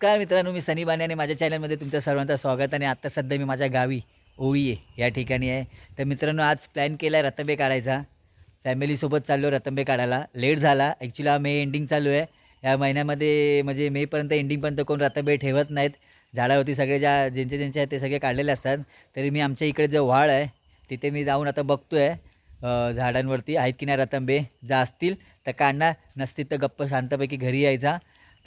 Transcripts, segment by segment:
नमस्कार मित्रांनो मी सनी बाने आणि माझ्या चॅनलमध्ये तुमच्या सर्वांचं स्वागत आणि आत्ता सध्या मी माझ्या गावी ओळी आहे या ठिकाणी आहे. तर मित्रांनो आज प्लॅन केला आहे रतंबे काढायचा फॅमिलीसोबत चाललो रतंबे काढायला. लेट झाला. ॲक्च्युली हा मे एंडिंग चालू आहे. या महिन्यामध्ये म्हणजे मेपर्यंत एंडिंगपर्यंत कोण रतंबे ठेवत नाहीत. झाडावरती सगळे ज्या ज्यांचे ज्यांचे आहेत ते सगळे काढलेले असतात. तरी मी आमच्या इकडे जो व्हाळ आहे तिथे मी जाऊन आता बघतो आहे झाडांवरती आहेत की नाही रतंबे जर असतील. तर काढणार. नसतील तर गप्प शांतपैकी घरी यायचा.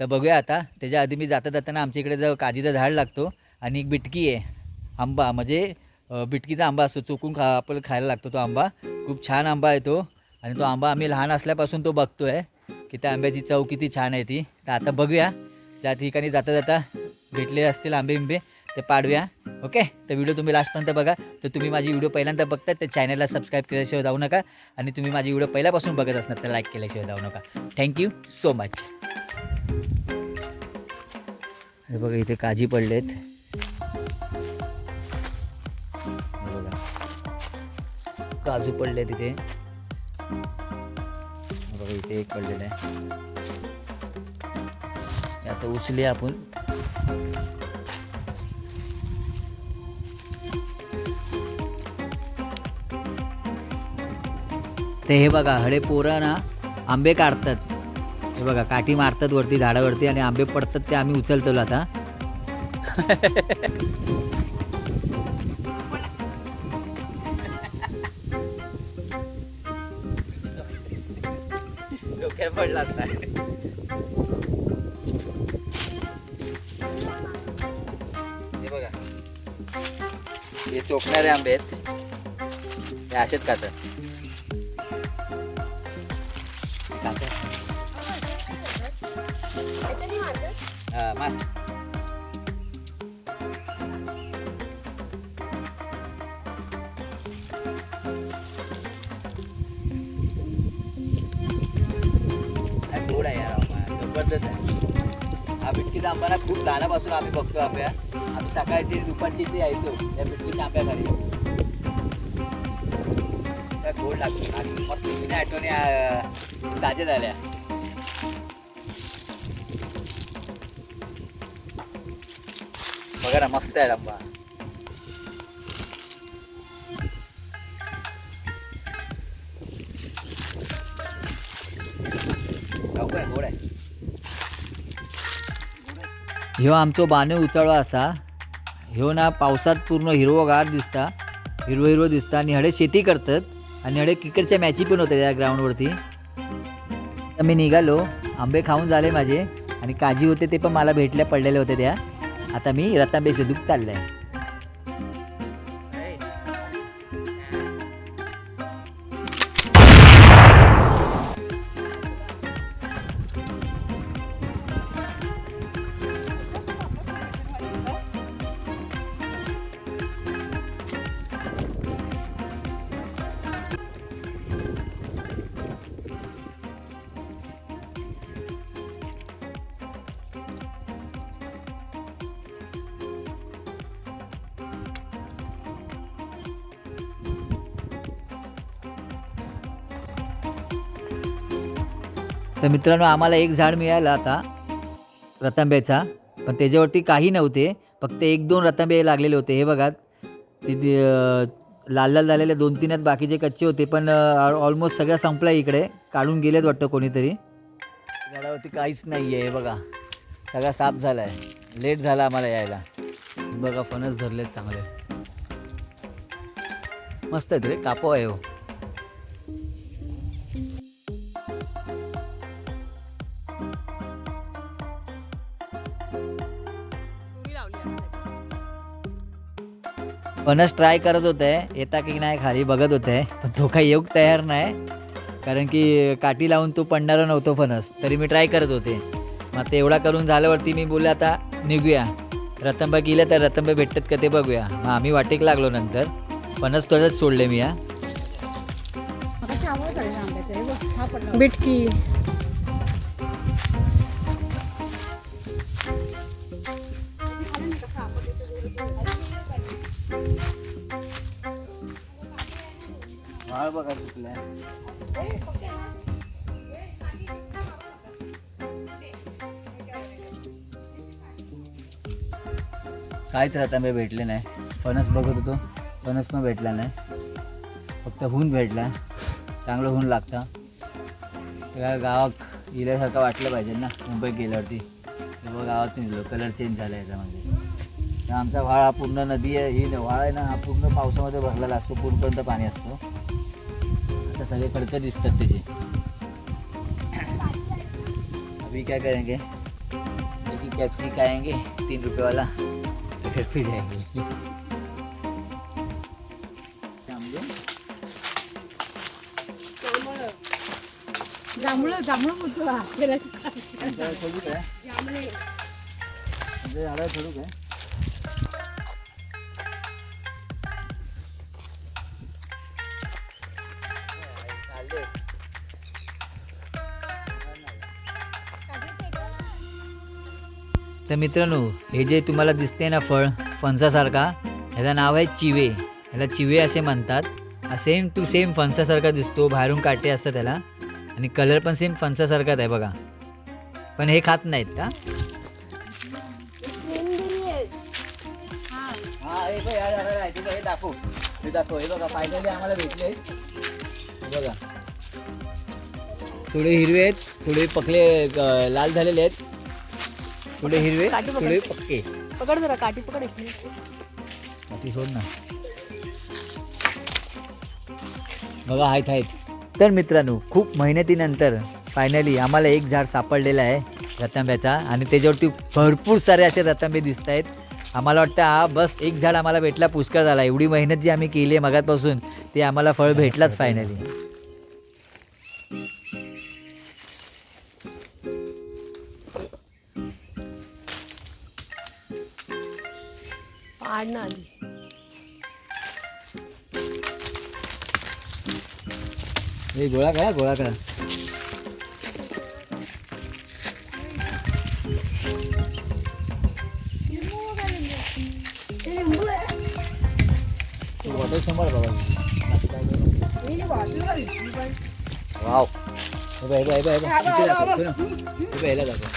तर बघूया आता. त्याच्या आधी मी जाता जाताना आमच्या इकडे जर काजीचं झाड लागतो आणि एक बिटकी आहे. आंबा म्हणजे बिटकीचा आंबा असतो. चुकून खा आपल्याला खायला लागतो तो आंबा. खूप छान आंबा आहे तो. आणि तो आंबा आम्ही लहान असल्यापासून तो बघतो आहे की त्या आंब्याची चव किती छान आहे ती. तर आता बघूया. त्या ठिकाणी जाता जाता भेटले असतील आंबे बिंबे ते पाडूया. ओके? तर व्हिडिओ तुम्ही लास्टपर्यंत बघा. तर तुम्ही माझी व्हिडिओ पहिल्यांदा बघता तर चॅनलला सबस्क्राईब केल्याशिवाय जाऊ नका. आणि तुम्ही माझी व्हिडिओ पहिल्यापासून बघत असणार तर लाईक केल्याशिवाय जाऊ नका. Thank you so much. हे बघा इथे काजी पडलेत. बघा. काजू पडले तिथे बघा इथे एक पडलेलं आहे. आता उचले आपण. ते हे बघा हडे पोरं ना आंबे काढतात. हे बघा काठी मारतात वरती झाडावरती आणि आंबे पडतात ते आम्ही उचलतो आता. पडला असता हे बघा. हे चोखणारे आंबे आहेत. हे असेच का खातात. मार. काय आहे यार जबरदस्त आहे. हा बिटकीचा आंबाना खूप लहानापासून आम्ही बघतो आंब्या. आम्ही सकाळची दुपारची इथे यायचो त्या बिटकीच्या आंब्याखाली गोड लागतो. आणि मस्त जुन्या आठवणी ताज्या झाल्या. बघा ना मस्त आहे आंबा ह्यो आमचो बाने उतळवा असा ह्यो ना पावसात पूर्ण हिरवोगार दिसता. हिरवं हिरवं दिसता आणि हडे शेती करतात आणि हडे क्रिकेटच्या मॅची पण होत्या त्या ग्राउंडवरती. तर मी निघालो आंबे खाऊन झाले माझे आणि काजी होते ते पण मला भेटल्या पडलेले होते त्या. आता मी रतांबे चाललं चाललंय. तर मित्रांनो आम्हाला एक झाड मिळालं आता रतांब्याचा. पण त्याच्यावरती काही नव्हते फक्त एक दोन रतांबे लागलेले होते. हे बघा ते लाल लाल झालेले दोन तीन आहेत बाकीचे कच्चे होते पण ऑलमोस्ट सगळ्या संपल्या इकडे. काढून गेलेत वाटतं कोणीतरी. झाडावरती काहीच नाही आहे हे बघा. सगळा साफ झाला आहे लेट झाला आम्हाला यायला. बघा फणस धरलेत चांगले. मस्त आहेत रे कापो आहे हो. फणस ट्राय करत होते. येता की नाही खाली बघत होते. पण तो काही येऊक तयार नाही. कारण की काठी लावून तो पडणारा नव्हतो फणस. तरी मी ट्राय करत होते. मग ते एवढा करून झाल्यावरती मी बोलले आता निघूया. रतंबा गेल्या तर रतंबा भेटतात का ते बघूया. मग आम्ही वाटेक लागलो नंतर. फणस तसंच सोडले मी या बिटकी. माळ बघा तिथल्या काय तर आता मी भेटले नाही. फणस बघत होतो. फणस पण भेटला नाही. फक्त हून भेटला. चांगलं हून लागतं. त्या गावात गेल्यासारखं वाटलं पाहिजे ना. मुंबई गेल्यावरती. तेव्हा गावात निघलो कलर चेंज झाला याच्यामध्ये. तर आमचा व्हाळ हा पूर्ण नदी आहे. ही व्हाळ आहे ना हा पूर्ण पावसामध्ये भरलेला असतो. पूर्णपर्यंत पाणी असतं. सगळीकडे दिसतात त्याचे अभी क्या करेंगे? क्योंकि कैप्सिक आएँगे तीन रुपये वाला तो फिर फिर जाएँगे जांभळं जांभळं बोलतो झाडं थोडं काय तर मित्रांनो हे जे तुम्हाला दिसते ना फळ फणसासारखा ह्याचं नाव आहे चिवे. ह्याला चिवे असे म्हणतात. सेम टू सेम फणसासारखा दिसतो बाहेरून काटे असतात त्याला. आणि कलर पण सेम फणसासारखाच आहे बघा. पण हे खात नाहीत का? दाखव. हे दाखव. हे बघा फायनली आम्हाला भेटले. बघा. थोडे हिरवे आहेत थोडे पकले लाल झालेले आहेत. थोडे हिरवे काठी पकड. थोडे पक्के. पकड जरा काठी पकड इथली. बाकी सोड ना. बघा आहेत आहेत. तर मित्रांनो खूप मेहनतीनंतर फायनली आम्हाला एक झाड सापडलेलं आहे रतांब्याचा आणि त्याच्यावरती भरपूर सारे असे रतांबे दिसत आहेत. आम्हाला वाटतं हा बस एक झाड आम्हाला भेटला पुष्कळ झाला. एवढी मेहनत जी आम्ही केली आहे मगातपासून ते आम्हाला फळ भेटलाच फायनली हे गोळा करा गोळा करा बॉटल सांभाळ बाबा वाव हे बघ, हे बघ, हे बघ, हे बघ. इथे दाखव, इथे ना. हे बघ, ह्याला दाखव.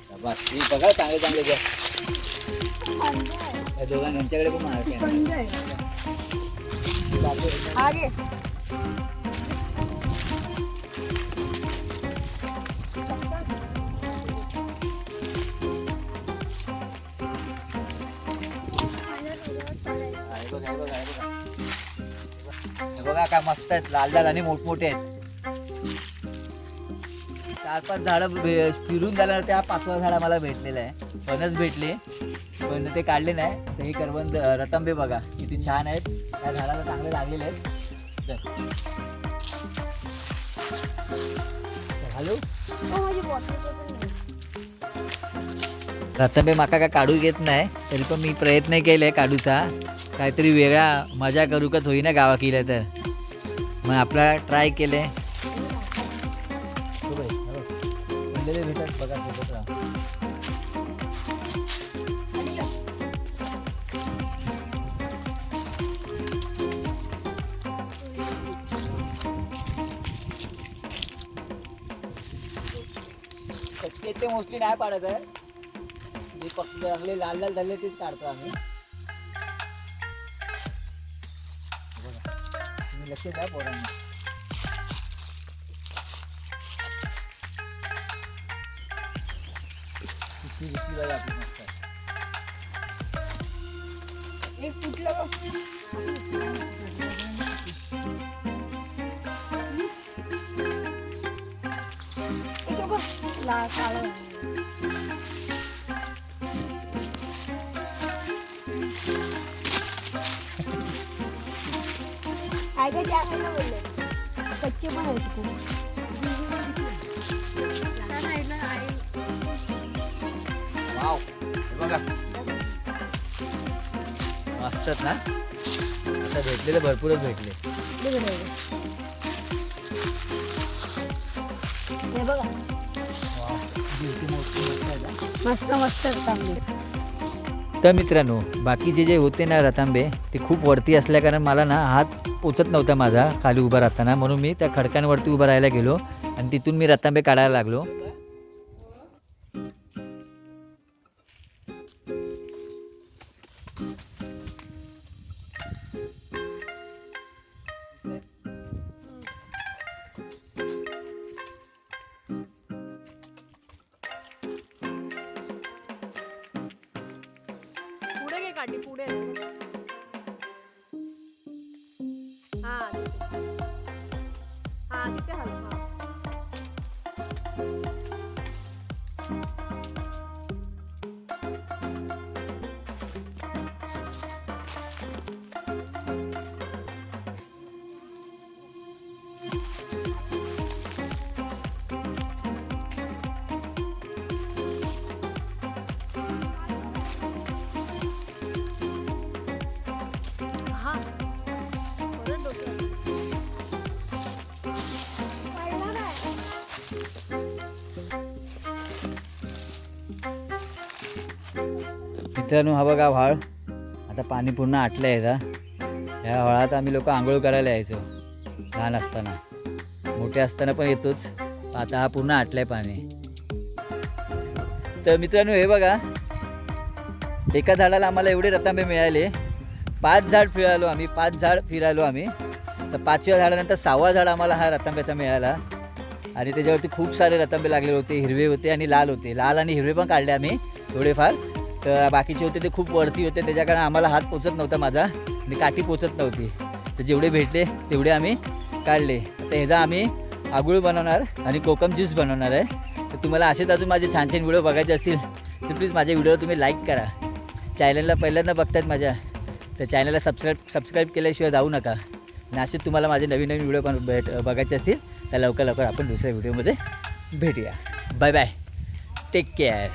शाबास. ही बघा चांगले चांगले घ्या या दोघां यांच्याकडे पण मार्क आहे आगे। बघा, काय मस्त आहेत लाल लाल आणि मोठमोठे आहेत. चार पाच झाडं फिरून झाल्यावर त्या पाचवा झाड मला भेटलेलं आहे. फणस भेटले पण ते काढले नाही. तर हे करवंद रतंबे बघा. किती छान आहेत. त्या झाडाला चांगले लागलेले आहेत. चल. हॅलो? रतांबे माका काय काढू घेत नाही. तरी पण मी प्रयत्न केले काढूचा. काहीतरी वेगळा मजा करू का होईना गावा केलं तर. मग आपला ट्राय केले. भेटत बघा ते मोस्टली नाही पाडत आहे. जे पक्के चांगले लाल लाल झाले तेच काढतो आम्ही. लक्ष द्या पोरांना. एक फुटलं काळं काय काय त्या साईडला बोलले. कच्चे पण आहेत खूप हे ना? आता भेटलेले भरपूरच भेटले. बघ. हे मस्त मस्त चांगली तर मित्रांनो बाकीचे जे होते ना रतांबे ते खूप वरती असल्याकारण मला ना हात पोचत नव्हता माझा खाली उभा राहताना. म्हणून मी त्या खडकांवरती उभा राहायला गेलो आणि तिथून मी रतांबे काढायला लागलो. मित्रांनो हा बघा व्हाळ. आता पाणी पूर्ण आटलं आहे का ह्या व्हाळात आम्ही लोक आंघोळ करायला यायचो. लहान असताना. मोठे असताना पण येतोच. आता हा पूर्ण आटलं आहे पाणी. तर मित्रांनो हे बघा. एका झाडाला आम्हाला एवढे रतांबे मिळाले. पाच झाड फिरालो आम्ही. पाच झाड फिरालो आम्ही. तर पाचव्या झाडानंतर सहावा झाड आम्हाला हा रतांब्याचा मिळाला. आणि त्याच्यावरती खूप सारे रतांबे लागलेले होते. हिरवे होते आणि लाल होते. लाल आणि हिरवे पण काढले आम्ही. थोडेफार. तर बाकीचे होते ते खूप वरती होते त्याच्या कारण आम्हाला हात पोचत नव्हता माझा आणि काठी पोचत नव्हती. तर जेवढे भेटले तेवढे आम्ही काढले. तर ह्याचा आम्ही आगुळ बनवणार आणि कोकम ज्यूस बनवणार आहे. तर तुम्हाला असेच अजून माझे छान छान व्हिडिओ बघायचे असतील तर प्लीज माझ्या व्हिडिओ तुम्ही लाईक करा. चॅनलला पहिल्यांदा बघतात माझ्या तर चॅनलला सबस्क्राईब सबस्क्राईब केल्याशिवाय जाऊ नका. आणि असेच तुम्हाला माझे नवीन नवीन व्हिडिओ पण भेट बघायचे असतील तर लवकर लवकर आपण दुसऱ्या व्हिडिओमध्ये भेटूया. Bye bye. Take care